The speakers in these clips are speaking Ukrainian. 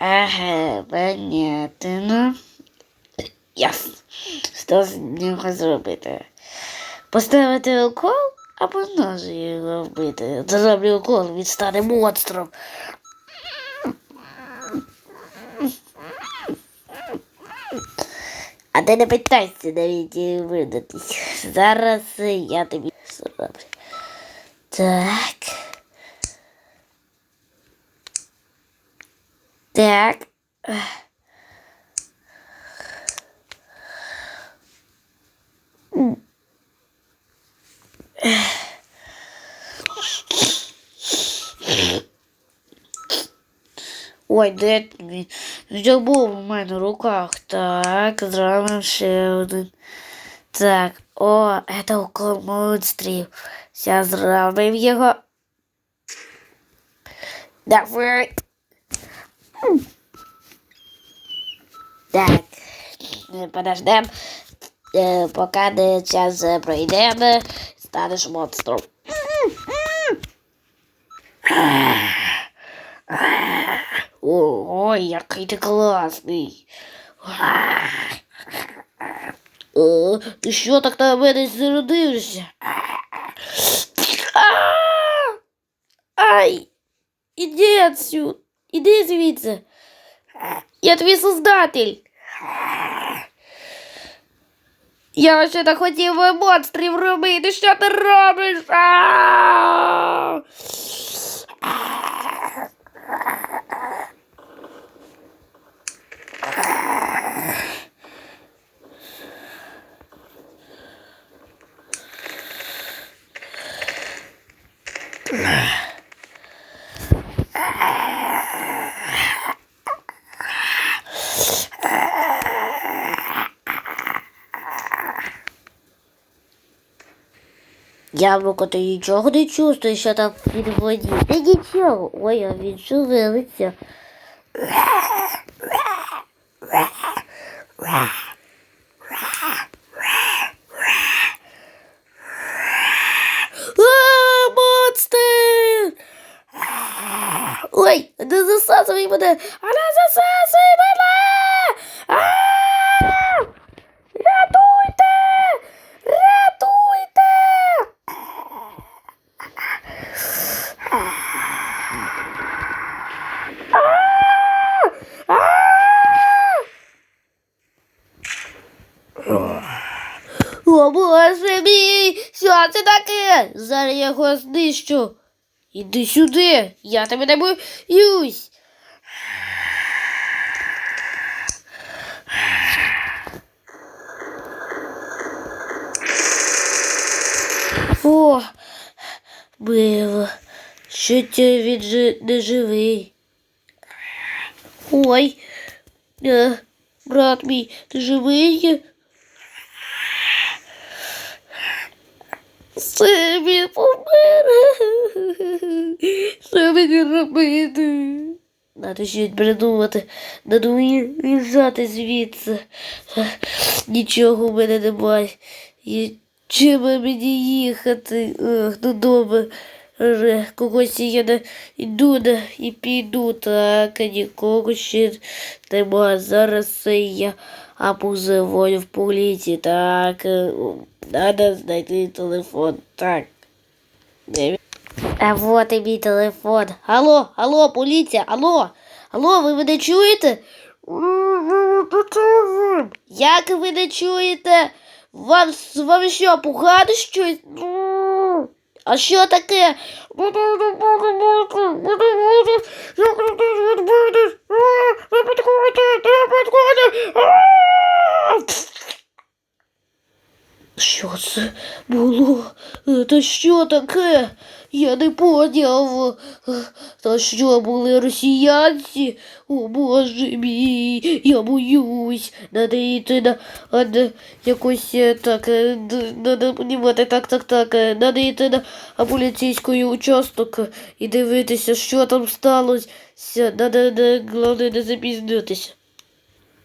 Ага, понятно. Ясно. Що з нього зробити? Поставити укол або ножі його вбити. Зроблю укол, він стане монстром. А ти не питайся навіть видатись. Зараз я тобі зроблю. Так. Так. Ой, де він? Вже був у мене в руках. Так, зробимо ще. Так, о, це укол монстрів. Зараз зробимо його. Давай. Так, е, подождем, е, поки не час е, пройде, не станеш монстром. Ой, який ти класний. О, ти що так на мене зародився? Ай! Іди отсюда, іди звідси. Я твій создатель. Я ще так хотів монстрів робити. Що ти робиш? Яблуко, ти нічого не чувствуєш, що там під воді. Та нічого. Ой, а він шевелиться. Монстр! Ой, не засасуй мене! А не засасуй мене! А! Рятуйте! Рятуйте! О, боже мій! Що це таке? Зараз я його знищу. Іди сюди, я тебе не боюсь. О, Било, що ти він не живий. Ой, е, брат мій, ти живий? Все він помер. Що мені робити? Надо щось придумати. Надо в'їжджати звідси. Нічого в мене немає. І чим мені їхати Ех, додому? Когось я не йду не, і піду, так, нікого ще нема. Зараз я або в поліцію, так. е, Надо знайти телефон. Так. А вот і мій телефон. Алло, алло, поліція, алло. Алло, ви мене чуєте? Як ви не чуєте? Вам, вам що, погано щось? А що таке? Що це було? Е, Та що таке? Я не поняв. Е, Та що були росіянці? О боже мій, я боюсь. Надо йти на, якось е, так, надо понімати, так, так, так. Надо йти на поліцейський участок і дивитися, що там сталося. Надо, не, головне, не запізнитися.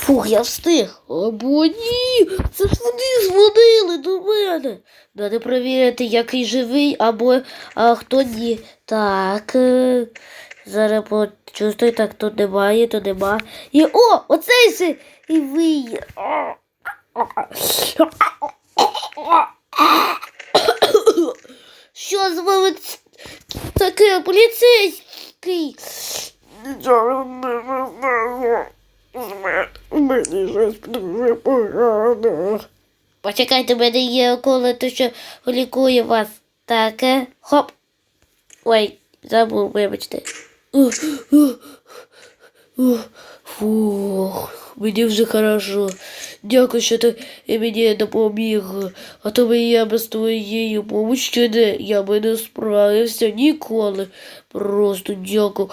Фух, я встиг. Або ні. Це ж вони дзвонили до мене. Надо перевірити, який живий, або а хто ні. Так. е, Зараз по Чувствую, так тут немає, то нема. І о! Оцей же і виє. Що з вами таке поліцейський? Мені щось дуже погано. Почекайте, мене є уколи, то що лікує вас. Так, Хоп. Ой, забув, вибачте. Ух, ух, ух. Фух, мені вже хорошо. Дякую, що ти мені допоміг. А то би я без твоєї помощі не, я би не справився ніколи. Просто дякую,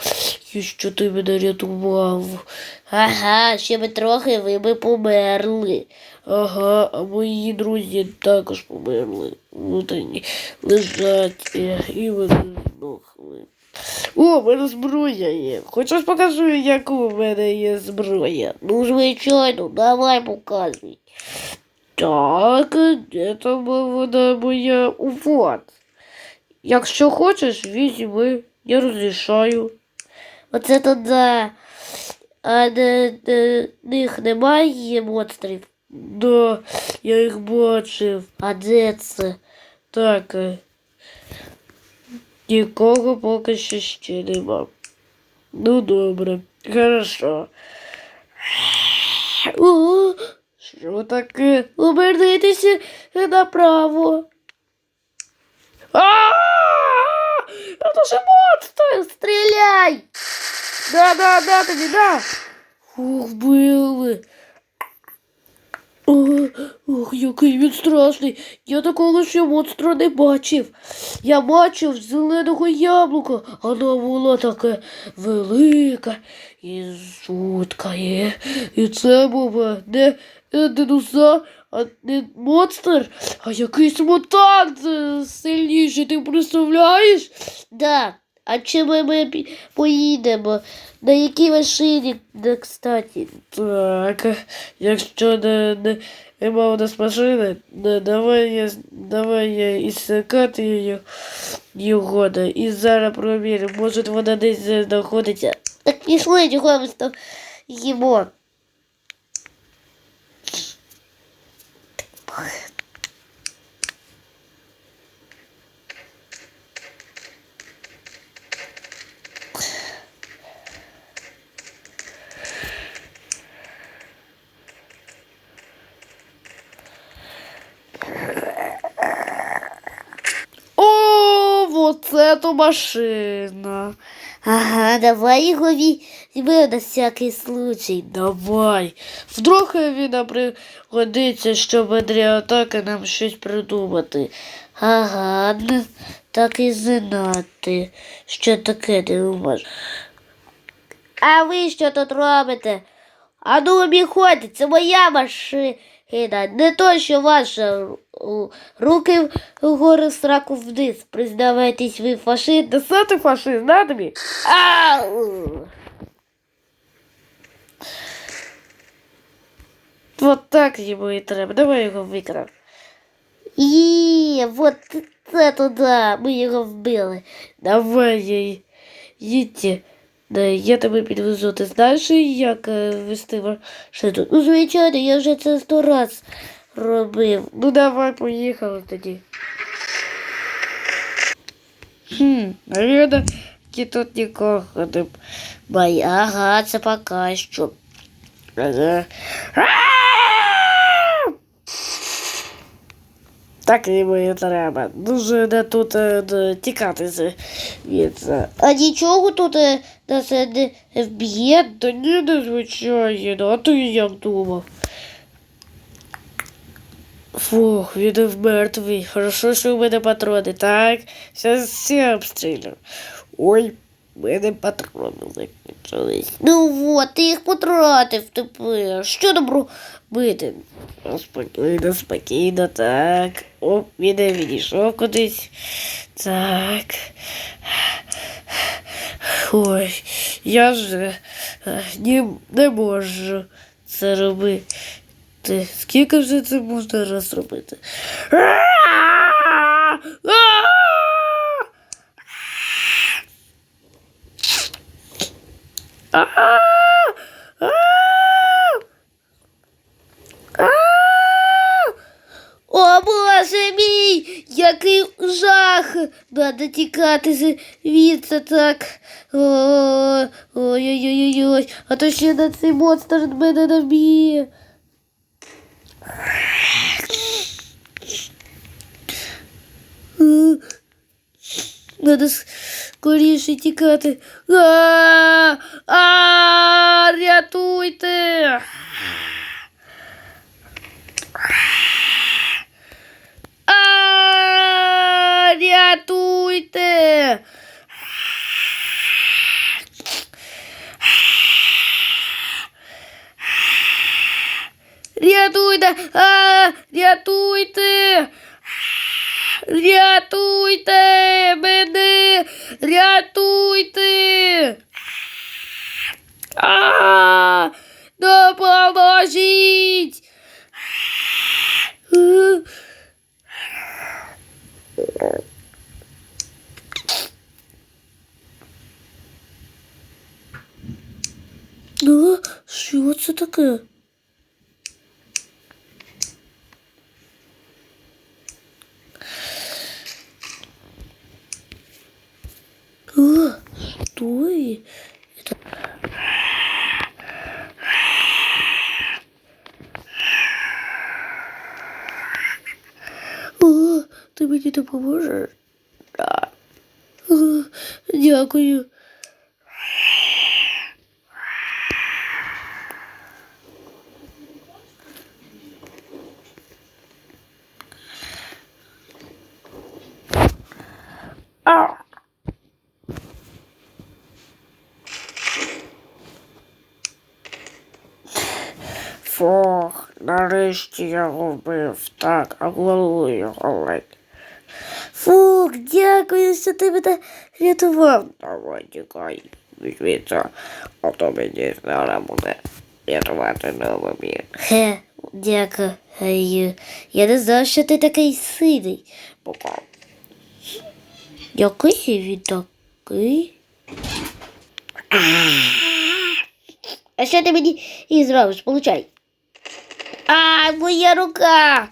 що ти мене рятував. Ага, ще би трохи ви би померли. Ага, а мої друзі також померли. От вони лежать е, і вони здохли. О, в мене зброя є. Хочеш покажу, яку в мене є зброя? Ну, звичайно, давай показуй. Так, там вона моя? Вот. Якщо хочеш, візьми, я розрішаю. Оце то да. А на, на них немає монстрів. Да, я їх бачив. А де це? Так. е, Нікого поки що ще нема. Ну добре, хорошо. О, що таке? Обернитися направо. А! Это же монстр! Стріляй! Да, да, да, тобі, да. Ух, вбили. Ох, який він страшний. Я такого ще монстра не бачив. Я бачив зеленого яблука, воно було таке велике і жуткає. І це був е, не е, динозавр, а не монстр, а якийсь мутант е, сильніший, ти представляєш? Да. А чим ми пі- поїдемо? На якій машині, да, кстати? Так, якщо не, не, нема у нас машини, не, давай я, давай я ісикати її, його, і зараз провіримо, може вона десь знаходиться. Так пішли, чого ми там їмо. О, вот эту машина. Ага, давай його візьмемо на всякий случай. Давай. Вдруг він нам пригодиться, щоб для атаки нам щось придумати. Ага, ну, так і знати, що таке не думаєш. А ви що тут робите? А ну обіходьте, це моя машина. Не то, що ваша у, руки вгору сраку вниз. Признавайтесь, ви фашист. Да що ти фашист, на тобі? Ау! Вот так йому і треба. Давай його викрав. І вот це туди. Ми його вбили. Давай їй. Їдьте. Я тебе підвезу. Ти знаєш, як е, вести машину? Ну, звичайно, я вже це сто раз робив. Ну давай, поїхали тоді. Хм, наверное, тут нікого немає. Ага, це пока що. Ага. Так йому і треба. Дуже не тут е, тікати від. е. А нічого тут е, нас не вб'є? Та ні, незвичайно, а ти як думав? Фух, він мертвий. Хорошо, що в мене патрони, так? Зараз всі обстрілю. Ой, в мене патрони закінчились. Ну от, ти їх потратив тепер. Що добро бити? Спокійно, спокійно, так. О, він не відійшов кудись. Так. Ой, я ж е, не, не можу це робити. Скільки вже це можна раз робити? А! А! А! А! О, боже мій, який Надо тікати звідси так. О, Ой-ой-ой-ой, а то ще на цей монстр мене наб'є. Надо скоріше тікати. А, а, рятуйте. А, рятуйте. Рятуйте. А, рятуйте. Рятуйте мене! Рятуйте! А! Допоможіть! Е, А, що А, что это? О, ти мені допоможеш? О, Дякую. Фух, нарешті я вбив. Так, а голову його ледь. Фух, дякую, що ти мене рятував. Давай тікай звідси, а то мені зараз буде рятувати новий мір. Хе, дякую. Я не знав, що ти такий сильний. Пока. Який він такий? А що ти мені і зробиш? Получай. А, моя рука.